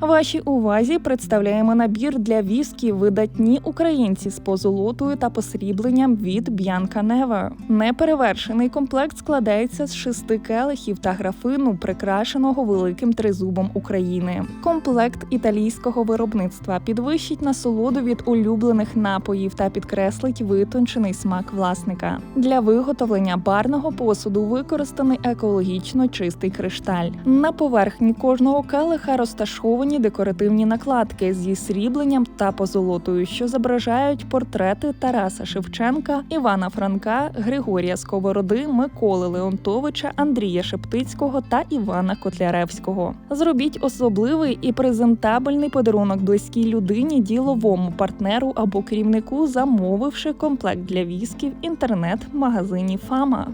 Вашій увазі представляємо набір для віскі видатні українці з позолотою та посрібленням від Б'янка Нева. Неперевершений комплект складається з шести келихів та графину, прикрашеного великим тризубом України. Комплект італійського виробництва підвищить насолоду від улюблених напоїв та підкреслить витончений смак власника. Для виготовлення барного посуду використаний екологічно чистий кришталь. На поверхні кожного келиха розташовані декоративні накладки зі срібленням та позолотою, що зображають портрети Тараса Шевченка, Івана Франка, Григорія Сковороди, Миколи Леонтовича, Андрія Шептицького та Івана Котляревського. Зробіть особливий і презентабельний подарунок близькій людині, діловому партнеру або керівнику, замовивши комплект для віскі в інтернет-магазині Фама.